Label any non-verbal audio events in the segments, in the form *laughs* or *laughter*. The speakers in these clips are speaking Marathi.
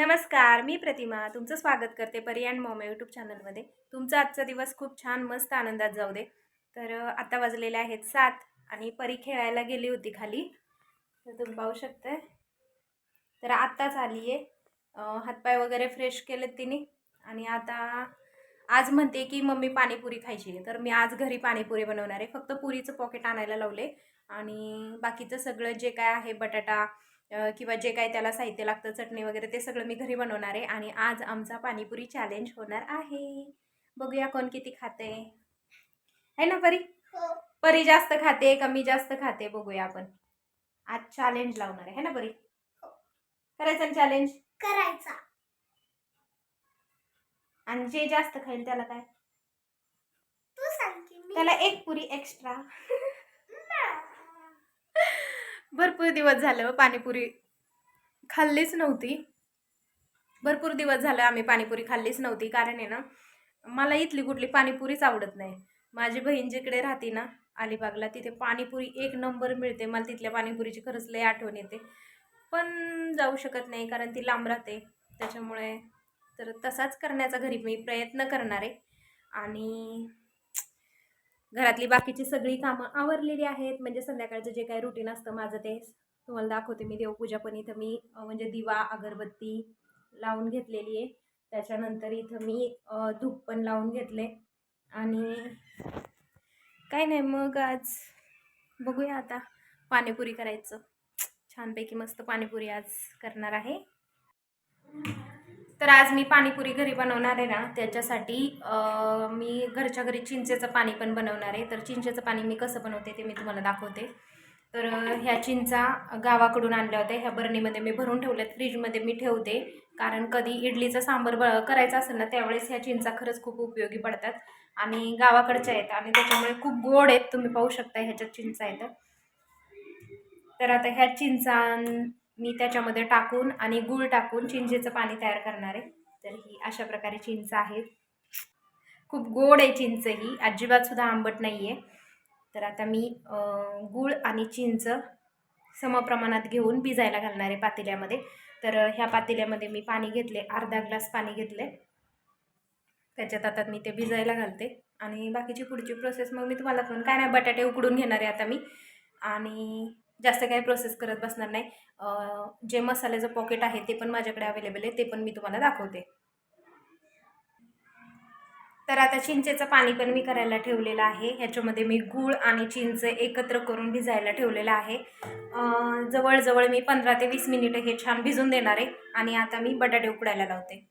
नमस्कार मी प्रतिमा. तुमचं स्वागत करते परी अँड मॉम यूट्यूब चॅनलमध्ये तुमचा आजचा दिवस खूप छान मस्त आनंदात जाऊ दे. तर आता वाजलेले आहेत सात आणि परी खेळायला गेली होती खाली. तर तुम्ही पाहू शकताय. तर आत्ताच आली आहे. हातपाय वगैरे फ्रेश केलेत तिने. आणि आता आज म्हणते की मम्मी पाणीपुरी खायची आहे. तर मी आज घरी पाणीपुरी बनवणार आहे. फक्त पुरीचं पॉकेट आणायला लावले आणि बाकीचं सगळं जे काय आहे बटाटा किंवा जे काही त्याला साहित्य लागतं चटणी वगैरे ते सगळं मी घरी बनवणार आहे आणि आज आमचा पाणीपुरी चॅलेंज होणार आहे. बघूया कोण किती खाते. आहे ना परी? परी जास्त खाते का मी जास्त खाते बघूया आपण. आज चॅलेंज लावणार आहे है ना परी? करायचं ना चॅलेंज करायचा. आणि जे जास्त खाईल त्याला काय? तू सांग त्याला एक पुरी एक्स्ट्रा भरपूर दिवस झालं हो, पाणीपुरी खाल्लीच नव्हती. भरपूर दिवस झालं आम्ही पाणीपुरी खाल्लीच नव्हती कारण आहे ना मला इथली कुठली पाणीपुरीच आवडत नाही. माझी बहीण जिकडे राहते ना अलिबागला तिथे पाणीपुरी एक नंबर मिळते. मला तिथल्या पाणीपुरीची खरंच लय आठवण येते. पण जाऊ शकत नाही कारण ती लांब राहते. त्याच्यामुळे तर तसाच करण्याचा घरी मी प्रयत्न करणार आहे. आणि घरातली बाकीची सगळी कामं आवरलेली आहेत. म्हणजे संध्याकाळचं जे काही रुटीन असतं माझं ते तुम्हाला दाखवते मी. देवपूजा पण इथं मी म्हणजे दिवा अगरबत्ती लावून घेतलेली आहे. त्याच्यानंतर इथं मी धूप पण लावून घेतले आणि काय नाही मग आज बघूया आता पाणीपुरी करायचं. छानपैकी मस्त पाणीपुरी आज करणार आहे. तर आज मी पाणीपुरी घरी बनवणार आहे ना त्याच्यासाठी मी घरच्या घरी चिंचेचं पाणी पण बनवणार आहे. तर चिंचेचं पाणी मी कसं बनवते ते मी तुम्हाला दाखवते. तर ह्या चिंचा गावाकडून आणल्या होत्या. ह्या बरणीमध्ये मी भरून ठेवल्यात. फ्रीजमध्ये मी ठेवते. कारण कधी इडलीचं सांबर ब करायचं असेल ना त्यावेळेस ह्या चिंचा खरंच खूप उपयोगी पडतात. आणि गावाकडच्या आहेत. आणि त्याच्यामुळे खूप गोड आहेत. तुम्ही पाहू शकता ह्याच्यात चिंचा आहेत. तर आता ह्या चिंचा मी त्याच्यामध्ये टाकून आणि गूळ टाकून चिंचेचं पाणी तयार करणार आहे. तर ही अशा प्रकारे चिंच आहे खूप गोड आहे चिंच ही. अजिबात सुद्धा आंबट नाही आहे तर आता मी गूळ आणि चिंच समप्रमाणात घेऊन भिजायला घालणार आहे पातेल्यामध्ये. तर ह्या पातेल्यामध्ये मी पाणी घेतले अर्धा ग्लास पाणी घेतले. त्याच्यात आता मी ते भिजायला घालते. आणि बाकीची पुढची प्रोसेस मग मी तुम्हाला पण काय नाही बटाटे उकडून घेणार आहे आता मी. आणि जास्त काही प्रोसेस करत बसणार नाही. जे मसाल्याचं पॉकेट आहे ते पण माझ्याकडे अवेलेबल आहे ते पण मी तुम्हाला दाखवते. तर आता चिंचेचं पाणी पण मी करायला ठेवलेलं आहे. ह्याच्यामध्ये मी गूळ आणि चिंच एकत्र करून भिजायला ठेवलेलं आहे. जवळजवळ मी पंधरा ते वीस मिनिटं हे छान भिजून देणार आहे आणि आता मी बटाटे उकडायला लावते.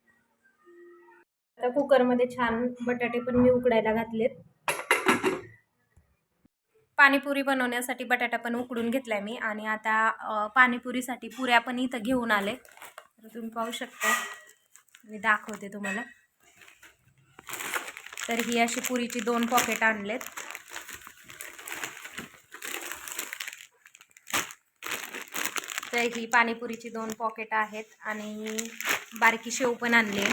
आता कुकरमध्ये छान बटाटे पण मी उकडायला घातलेत. पाणीपुरी बनवण्यासाठी बटाटा पण उकडून घेतलाय मी आणि आता पाणीपुरीसाठी पुऱ्या पण इथं घेऊन आले. तर तुम्ही पाहू शकता. मी दाखवते तुम्हाला. तर ही अशी पुरीची दोन पॉकेट आणलेत. तर ही पाणीपुरीची दोन पॉकेट आहेत आणि बारकी शेव पण आणली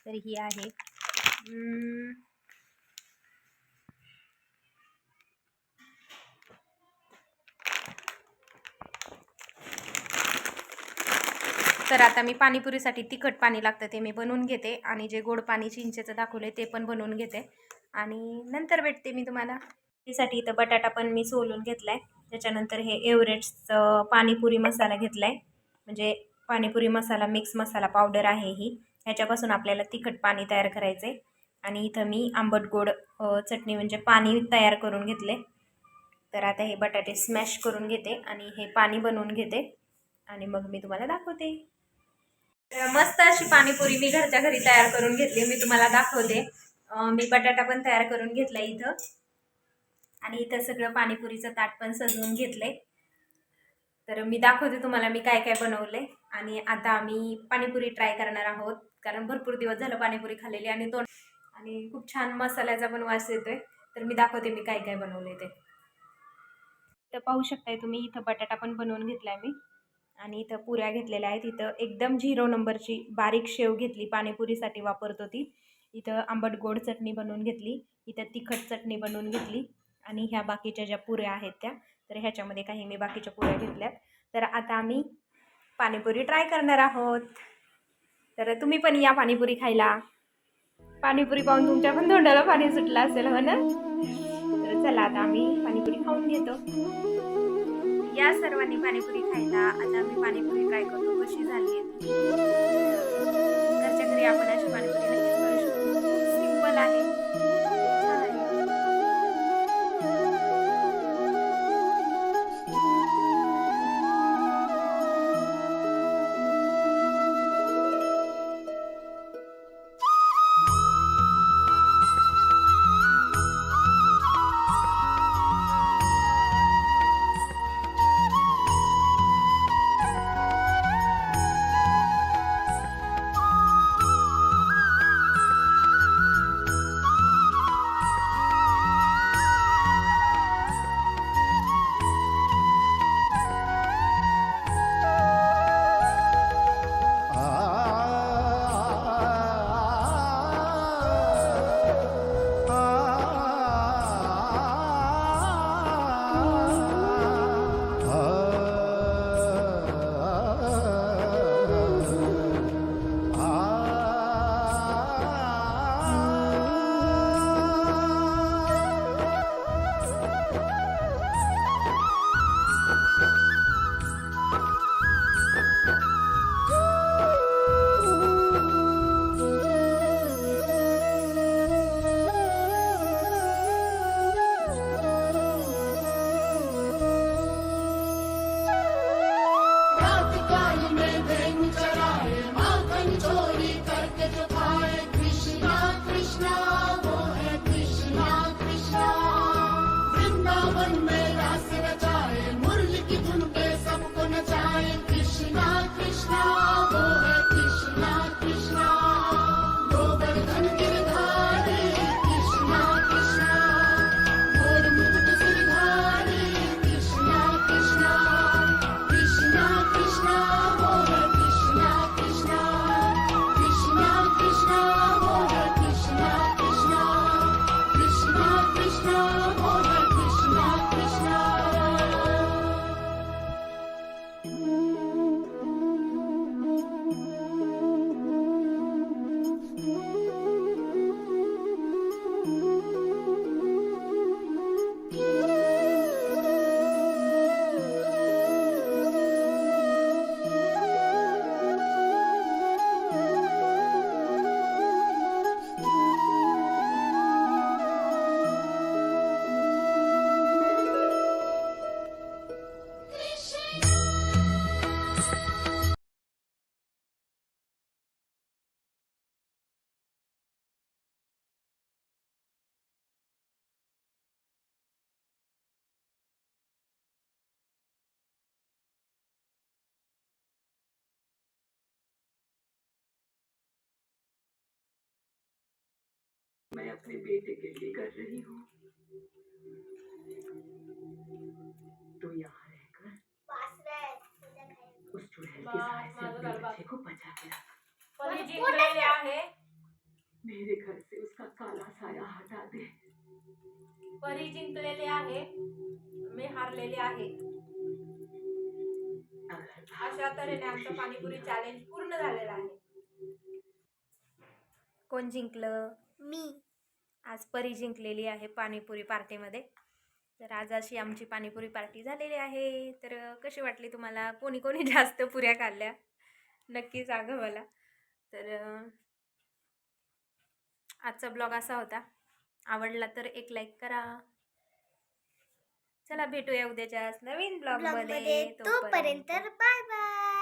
तर ही आहे. तर आता मी पाणीपुरीसाठी तिखट पाणी लागतं ते मी बनवून घेते आणि जे गोड पाणी चिंचेचं दाखवलं ते पण बनवून घेते. आणि नंतर भेटते मी तुम्हाला. त्यासाठी इथं बटाटा पण मी सोलून घेतला आहे त्याच्यानंतर हे एव्हरेस्टचं पाणीपुरी मसाला घेतला आहे म्हणजे पाणीपुरी मसाला मिक्स मसाला पावडर आहे ही. ह्याच्यापासून आपल्याला तिखट पाणी तयार करायचं आहे आणि इथं मी आंबट गोड चटणी म्हणजे पाणी तयार करून घेतले. तर आता हे बटाटे स्मॅश करून घेते आणि हे पाणी बनवून घेते. आणि मग मी तुम्हाला दाखवते. मस्त अशी पाणीपुरी मी घरच्या घरी तयार करून घेतली मी तुम्हाला दाखवते. मी बटाटा पण तयार करून घेतला इथं. आणि इथं सगळं पाणीपुरीचं ताट पण सजवून घेतलंय. तर मी दाखवते तुम्हाला मी काय काय बनवले आणि आता आम्ही पाणीपुरी ट्राय करणार आहोत. कारण भरपूर दिवस झालं पाणीपुरी खाल्लेली आणि तोंड आणि खूप छान मसाल्याचा पण वास येतोय. तर मी दाखवते मी काय काय बनवले ते. तर पाहू शकताय तुम्ही इथं बटाटा पण बनवून घेतलाय मी. आणि इथं पुऱ्या घेतलेल्या आहेत. इथं एकदम झिरो नंबरची बारीक शेव घेतली. पाणीपुरीसाठी वापरतो ती. इथं आंबट गोड चटणी बनवून घेतली. इथं तिखट चटणी बनवून घेतली. आणि ह्या बाकीच्या ज्या पुऱ्या आहेत त्या तर ह्याच्यामध्ये काही मी बाकीच्या पुऱ्या घेतल्यात. तर आता आम्ही पाणीपुरी ट्राय करणार आहोत. तर तुम्ही पण या पाणीपुरी खायला. पाणीपुरी पाहून तुमच्या पण तोंडाला पाणी सुटलं असेल हो ना? तर चला आता आम्ही पाणीपुरी खाऊन घेतो. या सर्वांनी पाणीपुरी खायला. आता आम्ही पाणीपुरी ट्राय करतो. कशी झाली आहे घरच्या घरी आपण अशी पाणीपुरी नक्कीच करू शकतो. सिंपल आहे. अपने बेटे के लिए कर रही हूँ। तो यहाँ रहकर उस चुड़ैल के सहारे से अपने बच्चे को बचा के रख। आहे मेरे घर से उसका काला साया हटा दे। परी जिंकलेले आहे मी हारलेले आहे अगर अशा तऱ्हेने आमचं पाणीपुरी चॅलेंज पूर्ण झालेलं आहे। कोण जिंकलं? मी। आज परी जिंकलेली आहे पाणीपुरी पार्टीमध्ये. तर आज अशी आमची पाणीपुरी पार्टी झालेली आहे. तर कशी वाटली तुम्हाला? कोणी कोणी *laughs* जास्त पुऱ्या खाल्ल्या? नक्की सांगा मला. तर आजचा ब्लॉग असा होता. आवडला तर एक लाईक करा. चला भेटूया उद्याच्या नवीन ब्लॉग ब्लॉगमध्ये मध्ये तोपर्यंत बाय बाय